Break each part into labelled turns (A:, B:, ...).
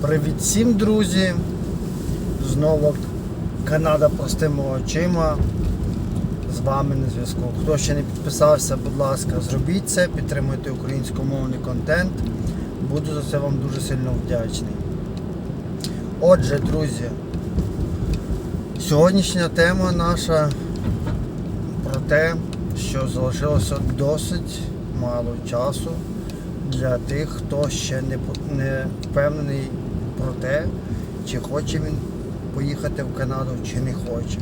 A: Привіт всім, друзі! Знову Канада простими очима. З вами на зв'язку. Хто ще не підписався, будь ласка, зробіть це, підтримуйте українськомовний контент. Буду за це вам дуже сильно вдячний. Отже, друзі, сьогоднішня тема наша про те, що залишилося досить мало часу для тих, хто ще не, не впевнений про те, чи хоче він поїхати в Канаду, чи не хоче.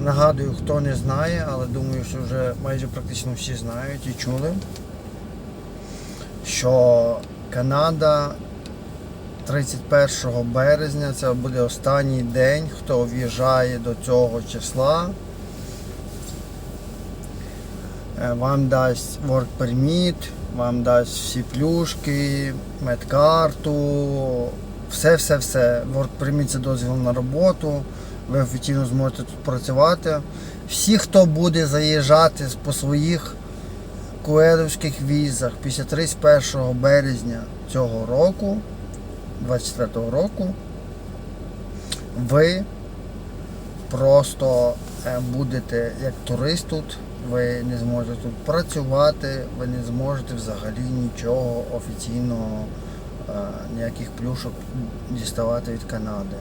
A: Нагадую, хто не знає, але думаю, що вже майже практично всі знають і чули, що Канада 31 березня це буде останній день, хто в'їжджає до цього числа. Е, Вам дасть work permit, вам дасть всі плюшки, медкарту, все-все-все. Permit дозвіл на роботу. Ви офіційно зможете тут працювати. Всі, хто буде заїжджати по своїх куедовських візах після 31 березня цього року, 24 року, ви просто е, будете як турист тут, ви не зможете тут працювати, ви не зможете взагалі нічого офіційного, е, ніяких плюшок діставати від Канади.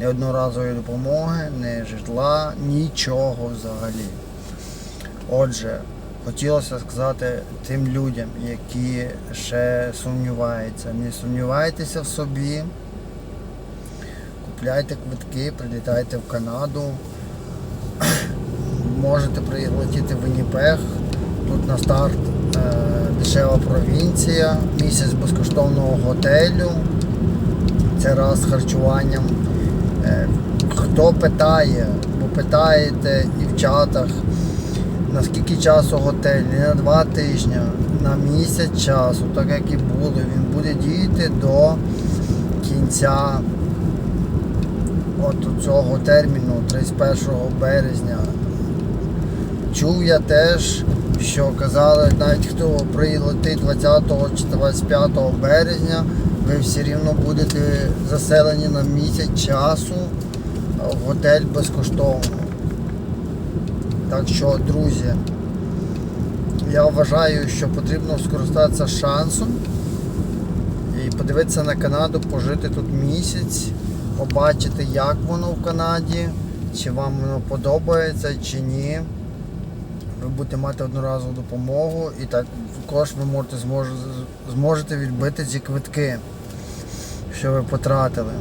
A: Ні одноразової допомоги, ні житла, нічого взагалі. Отже, хотілося сказати тим людям, які ще сумніваються, не сумнівайтеся в собі. Купляйте квитки, прилітайте в Канаду. Можете прилетіти в Вінніпег. Тут на старт е, дешева провінція, місяць безкоштовного готелю. Це раз з харчуванням. Е, хто питає, бо питаєте і в чатах, наскільки часу готель, не на два тижні, на місяць часу, так як і було, він буде діяти до кінця от цього терміну 31 березня. Чув я теж, що казали, навіть хто прилетить 20 чи 25 березня, ви все рівно будете заселені на місяць часу в готель безкоштовно. Так що, друзі, я вважаю, що потрібно скористатися шансом і подивитися на Канаду, пожити тут місяць, побачити, як воно в Канаді, чи вам воно подобається, чи ні. Ви будете мати одноразову допомогу і також ви можете змож, зможете відбити ці квитки, що ви потратили.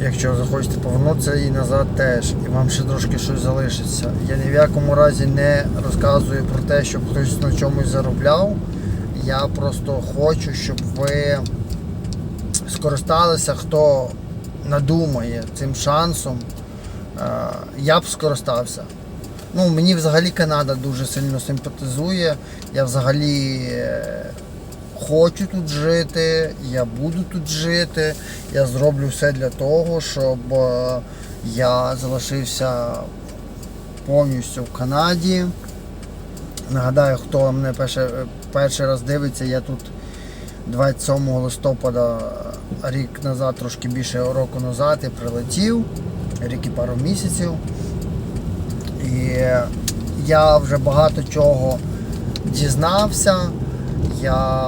A: Якщо захочете повернутися і назад теж, і вам ще трошки щось залишиться. Я ні в якому разі не розказую про те, щоб хтось на чомусь заробляв. Я просто хочу, щоб ви скористалися, хто надумає цим шансом. Е, Я б скористався. Ну, мені взагалі Канада дуже сильно симпатизує. Я взагалі е, хочу тут жити, я буду тут жити. Я зроблю все для того, щоб е, я залишився повністю в Канаді. Нагадаю, хто мене перший, перший раз дивиться, я тут 27 листопада рік назад, трошки більше року назад, я прилетів, рік і пару місяців. І я вже багато чого дізнався. Я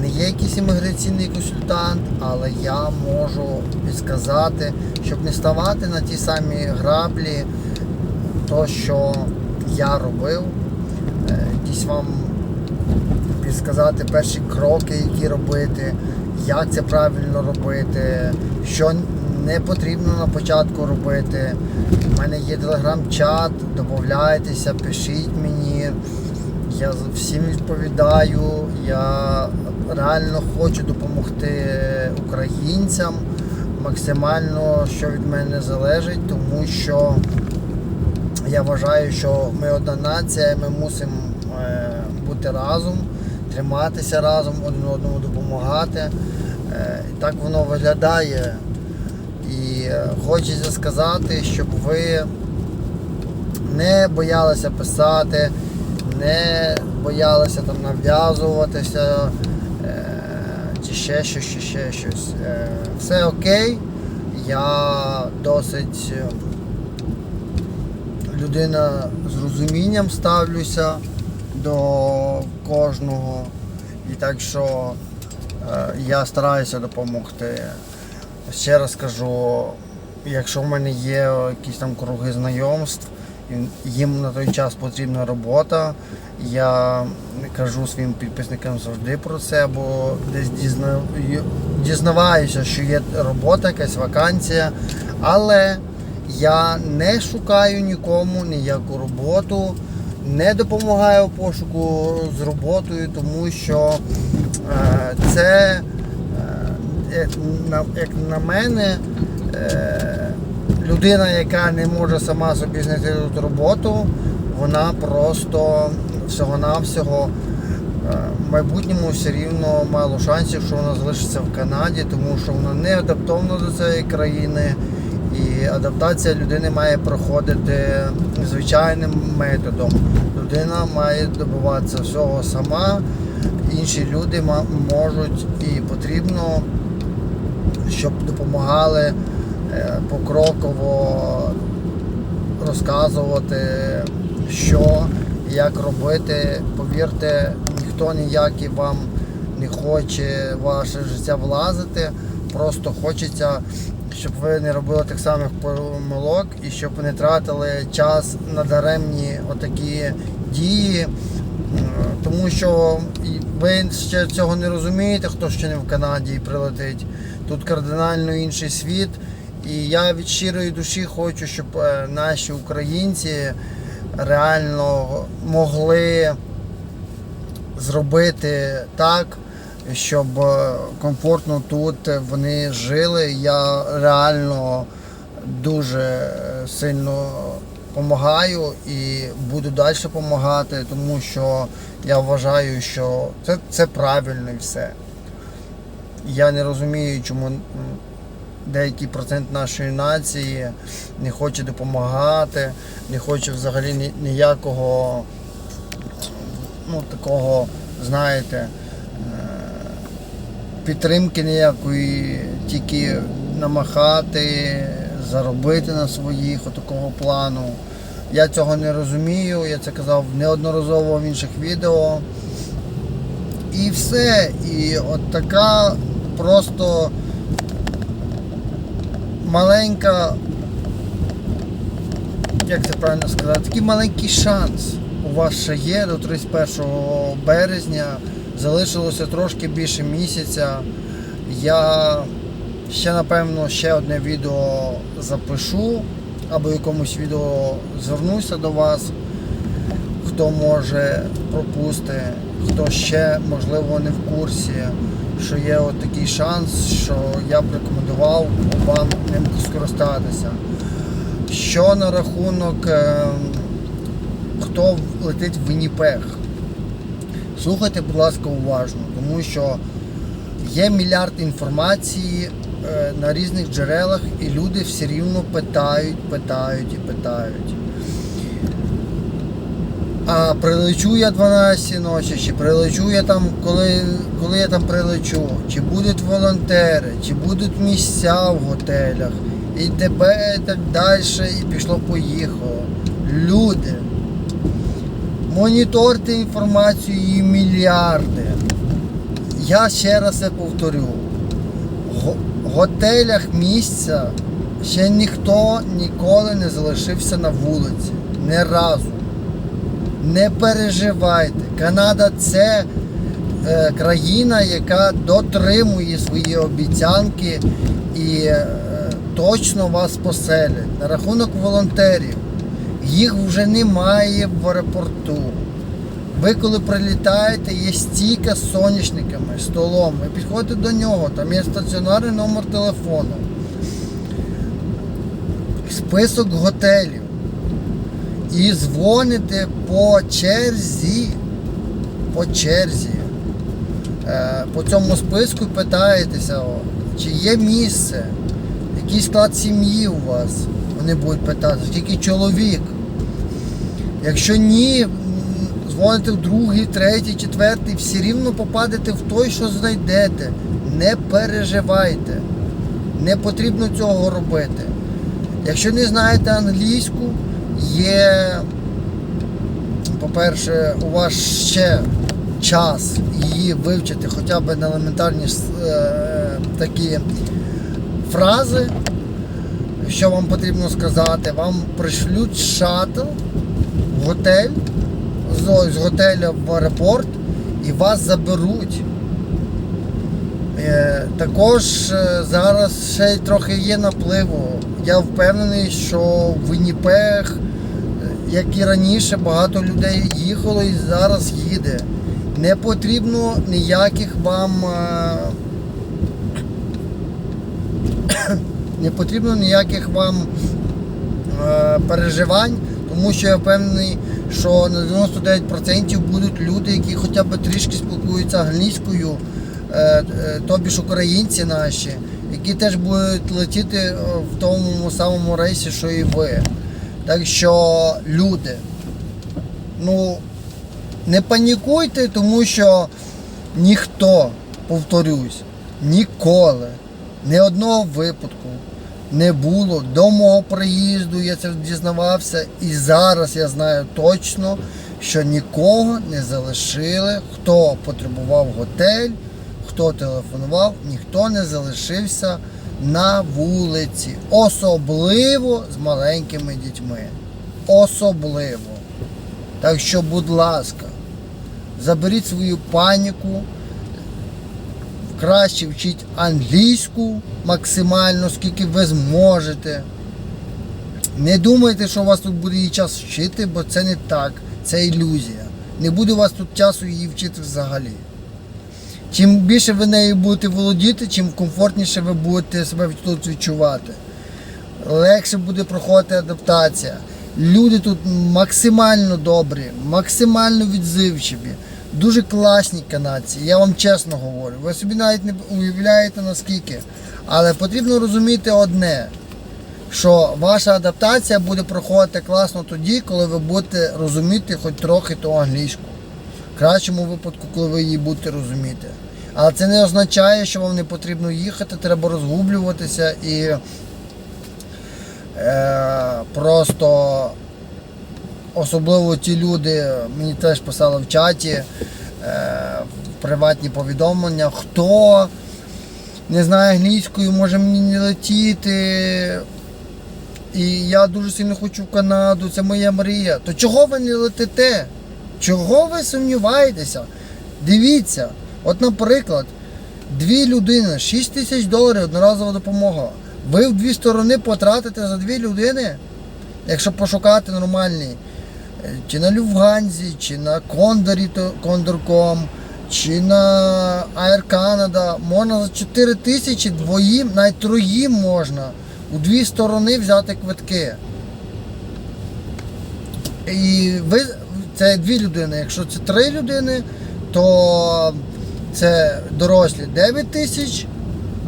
A: не є якийсь імміграційний консультант, але я можу підсказати, щоб не ставати на ті самі граблі, то, що я робив, Е, якісь вам підсказати перші кроки, які робити, як це правильно робити, що не потрібно на початку робити. У мене є телеграм-чат, додайтеся, пишіть мені. Я всім відповідаю. Я реально хочу допомогти українцям максимально, що від мене залежить, тому що я вважаю, що ми одна нація, ми мусимо е, бути разом, триматися разом, один одному допомагати. Е, і так воно виглядає. Е, хочеться сказати, щоб ви не боялися писати, не боялися там нав'язуватися, е, чи ще щось, чи ще щось. Е, Все окей. Я досить людина з розумінням ставлюся до кожного. І так що я стараюся допомогти. Ще раз кажу, якщо в мене є якісь там круги знайомств, їм на той час потрібна робота, я кажу своїм підписникам завжди про це, бо десь дізнаю, дізнаваюся, що є робота, якась вакансія, але я не шукаю нікому ніяку роботу, не допомагаю пошуку з роботою, тому що е, це, на, як на мене, е, людина, яка не може сама собі знайти тут роботу, вона просто всього-навсього е, в майбутньому все рівно мало шансів, що вона залишиться в Канаді, тому що вона не адаптована до цієї країни. І адаптація людини має проходити звичайним методом. Людина має добиватися всього сама. Інші люди можуть і потрібно, щоб допомагали е, покроково розказувати, що як робити. Повірте, ніхто ніякий вам не хоче ваше життя влазити. Просто хочеться, щоб ви не робили тих самих помилок і щоб ви не тратили час на даремні отакі дії. Е, Тому що ви ще цього не розумієте, хто ще не в Канаді прилетить. Тут кардинально інший світ. І я від щирої душі хочу, щоб е, наші українці реально могли зробити так, щоб е, комфортно тут вони жили. Я реально дуже сильно допомагаю і буду далі допомагати, тому що я вважаю, що це, це правильно і все. Я не розумію, чому деякий процент нашої нації не хоче допомагати, не хоче взагалі ніякого ну, такого, знаєте, е, підтримки ніякої, тільки намахати, заробити на своїх отакого плану. Я цього не розумію, я це казав неодноразово в інших відео. І все. І от така просто маленька, як це правильно сказати, такий маленький шанс у вас ще є до 31 березня. Залишилося трошки більше місяця. Я ще напевно ще одне відео запишу або якомусь відео звернуся до вас, хто може пропусти, хто ще можливо не в курсі, що є от такий шанс, що я б рекомендував вам ним скористатися. Що на рахунок е, хто летить в Вінніпег? Слухайте, будь ласка, уважно, тому що є мільярд інформації е, на різних джерелах, і люди все рівно питають, питають і питають. А прилечу я 12 ночі, чи прилечу я там, коли, коли я там прилечу, чи будуть волонтери, чи будуть місця в готелях, і тебе і так далі, і пішло-поїхало. Люди, моніторте інформацію її мільярди. Я ще раз це повторю. В готелях місця ще ніхто ніколи не залишився на вулиці. Не разу. Не переживайте. Канада це е, країна, яка дотримує свої обіцянки і е, точно вас поселять. На рахунок волонтерів. Їх вже немає в аеропорту. Ви коли прилітаєте, є стійка з соняшниками, столом. Ви підходите до нього, там є стаціонарний номер телефону. Список готелів. І дзвоните по черзі. По черзі. Е, по цьому списку питаєтеся, чи є місце, який склад сім'ї у вас. Вони будуть питати, скільки чоловік. Якщо ні, дзвоните в другий, третій, четвертий, все рівно попадете в той, що знайдете. Не переживайте. Не потрібно цього робити. Якщо не знаєте англійську, є, по-перше, у вас ще час її вивчити хоча б на елементарні е, такі фрази, що вам потрібно сказати. Вам пришлють шаттл в готель, з, з готеля в аеропорт і вас заберуть. Е, Також е, зараз ще й трохи є напливу. Я впевнений, що в Вінніпег, е, як і раніше, багато людей їхало і зараз їде. Не потрібно ніяких вам е, не потрібно ніяких вам е, переживань, тому що я впевнений, що на 99% будуть люди, які хоча б трішки спілкуються англійською, е, тобі ж українці наші, які теж будуть летіти в тому самому рейсі, що і ви. Так що, люди, ну не панікуйте, тому що ніхто, повторюсь, ніколи, ні одного випадку не було до мого приїзду, я це дізнавався, і зараз я знаю точно, що нікого не залишили, хто потребував готель, хто телефонував, ніхто не залишився на вулиці. Особливо з маленькими дітьми. Особливо. Так що, будь ласка, заберіть свою паніку, краще вчіть англійську максимально, скільки ви зможете. Не думайте, що у вас тут буде її час вчити, бо це не так, це ілюзія. Не буде у вас тут часу її вчити взагалі. Чим більше ви нею будете володіти, чим комфортніше ви будете себе тут відчувати. Легше буде проходити адаптація. Люди тут максимально добрі, максимально відзивчиві, дуже класні канадці. Я вам чесно говорю. Ви собі навіть не уявляєте наскільки. Але потрібно розуміти одне, що ваша адаптація буде проходити класно тоді, коли ви будете розуміти хоч трохи ту англійську. Кращому випадку, коли ви її будете розуміти. Але це не означає, що вам не потрібно їхати, треба розгублюватися і е, просто особливо ті люди, мені теж писали в чаті, е, приватні повідомлення, хто не знає англійською, може мені не летіти. І я дуже сильно хочу в Канаду, це моя мрія. То чого ви не летите? Чого ви сумніваєтеся? Дивіться, от, наприклад, дві людини, 6 тисяч доларів одноразова допомога. Ви в дві сторони потратите за дві людини, якщо пошукати нормальні. Е, Чи на Люфганзі, чи на Кондорі, Кондорком, чи на Air Canada. Можна за 4 тисячі двоїм, навіть троїм можна у дві сторони взяти квитки. І ви це дві людини. Якщо це три людини, то це дорослі 9 тисяч.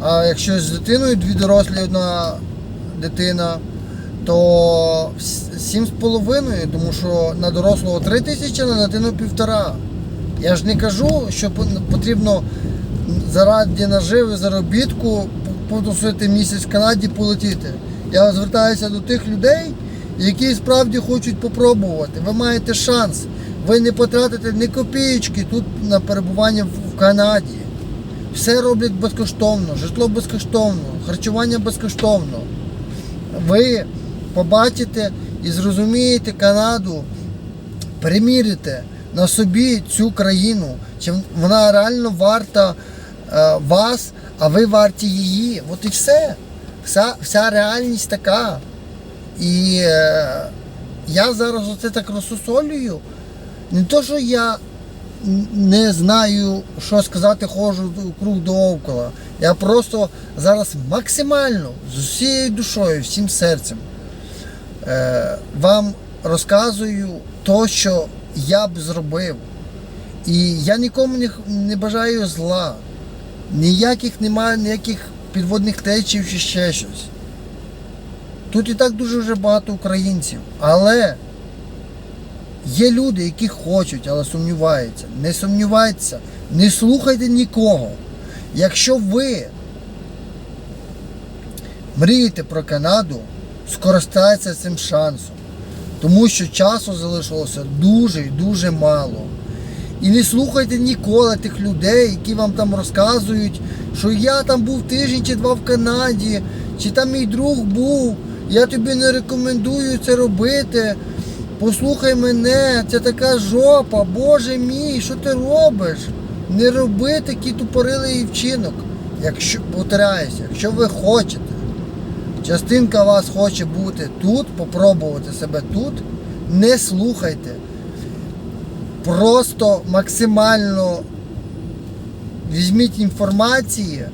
A: А якщо з дитиною дві дорослі, одна дитина, то 7,5, тому що на дорослого 3 тисячі, а на дитину півтора. Я ж не кажу, що потрібно заради наживи заробітку потусити місяць в Канаді полетіти. Я звертаюся до тих людей, які справді хочуть попробувати. Ви маєте шанс. Ви не потратите ні копієчки тут на перебування в в Канаді. Все роблять безкоштовно, житло безкоштовно, харчування безкоштовно. Ви побачите і зрозумієте Канаду, примірите на собі цю країну, чи вона реально варта е, вас, а ви варті її. От і все. Вся, вся реальність така. І е, я зараз оце так розсусолюю. Не то, що я не знаю, що сказати, ходжу круг довкола. Я просто зараз максимально з усією душою, всім серцем е, вам розказую то, що я б зробив. І я нікому не, не бажаю зла. Ніяких немає, ніяких підводних течів чи ще щось. Тут і так дуже вже багато українців. Але є люди, які хочуть, але сумніваються. Не сумнівайтеся, не слухайте нікого. Якщо ви мрієте про Канаду, скористайтеся цим шансом. Тому що часу залишилося дуже і дуже мало. І не слухайте ніколи тих людей, які вам там розказують, що я там був тиждень чи два в Канаді, чи там мій друг був, я тобі не рекомендую це робити. Послухай мене, це така жопа, Боже мій, що ти робиш? Не роби такий тупорилий вчинок. Якщо повторяюся, якщо ви хочете, частинка вас хоче бути тут, попробувати себе тут, не слухайте. Просто максимально візьміть інформації,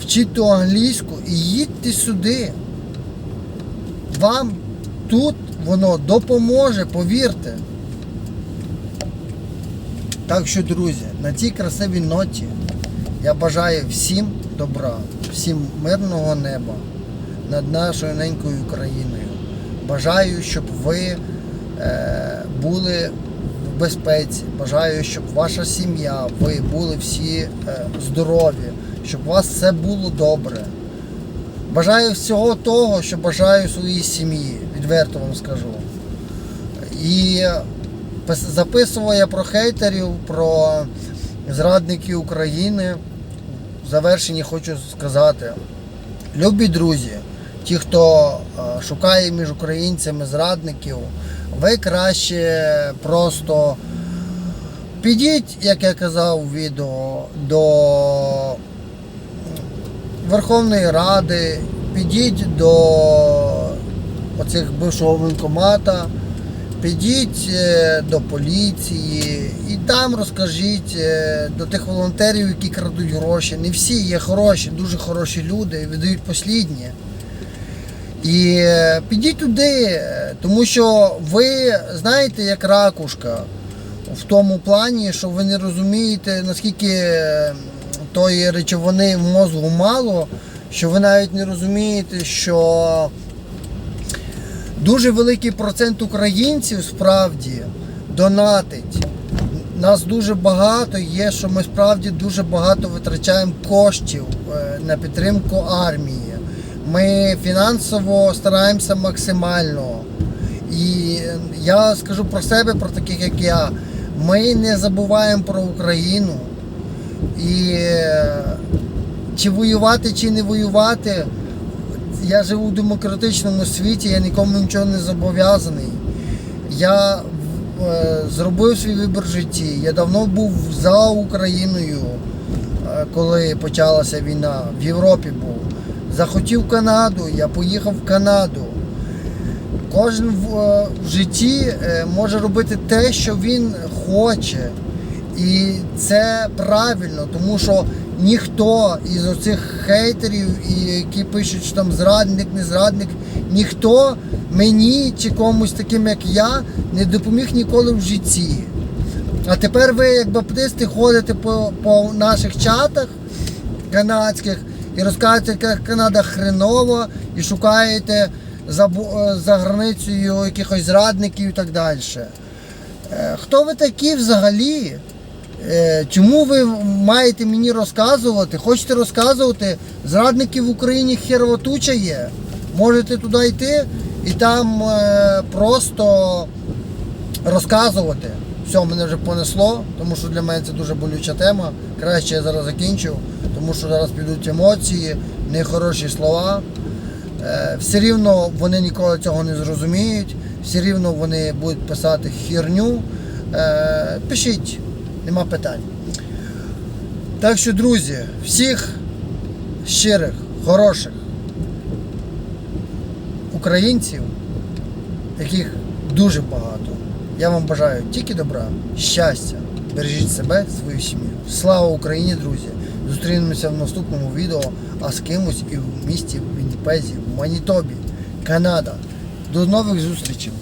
A: вчіть ту англійську і їдьте сюди. Вам тут воно допоможе, повірте. Так що, друзі, на цій красивій ноті я бажаю всім добра, всім мирного неба над нашою ненькою Україною. Бажаю, щоб ви е, були в безпеці. Бажаю, щоб ваша сім'я, ви були всі е, здорові, щоб у вас все було добре. Бажаю всього того, що бажаю своїй сім'ї, відверто вам скажу. І записував про хейтерів, про зрадників України. В завершенні хочу сказати. Любі друзі, ті, хто е, шукає між українцями зрадників, ви краще просто підіть, як я казав у відео, до Верховної Ради, підіть до оцих бившого воєнкомата, підіть е, до поліції і там розкажіть е, до тих волонтерів, які крадуть гроші. Не всі є хороші, дуже хороші люди, видають послідні. І е, підіть туди, тому що ви знаєте, як ракушка в тому плані, що ви не розумієте, наскільки тої речовини в мозку мало, що ви навіть не розумієте, що дуже великий процент українців справді донатить. Нас дуже багато є, що ми справді дуже багато витрачаємо коштів е, на підтримку армії. Ми фінансово стараємося максимально. І я скажу про себе, про таких як я. Ми не забуваємо про Україну. І е, чи воювати, чи не воювати, я живу в демократичному світі, я нікому нічого не зобов'язаний. Я е, зробив свій вибір в житті. Я давно був за Україною, е, коли почалася війна. В Європі був. Захотів Канаду, я поїхав в Канаду. Кожен в, в житті може робити те, що він хоче. І це правильно, тому що ніхто із оцих хейтерів, які пишуть, що там зрадник, не зрадник, ніхто мені чи комусь таким, як я, не допоміг ніколи в житті. А тепер ви, як баптисти, ходите по, по наших чатах канадських і розказуєте, як Канада хренова, і шукаєте за, е, за границею якихось зрадників і так далі. Е, Хто ви такі взагалі? Е, Чому ви маєте мені розказувати? Хочете розказувати? Зрадників в Україні херова туча є. Можете туди йти і там е, просто розказувати. Все, мене вже понесло, тому що для мене це дуже болюча тема. Краще я зараз закінчу, тому що зараз підуть емоції, нехороші слова. Е, Все рівно вони ніколи цього не зрозуміють, все рівно вони будуть писати херню. Е, Пишіть, нема питань. Так що, друзі, всіх щирих, хороших українців, яких дуже багато. Я вам бажаю тільки добра, щастя, бережіть себе, свою сім'ю. Слава Україні, друзі! Зустрінемося в наступному відео, а з кимось і в місті Вінніпезі, в Манітобі, Канада. До нових зустрічей!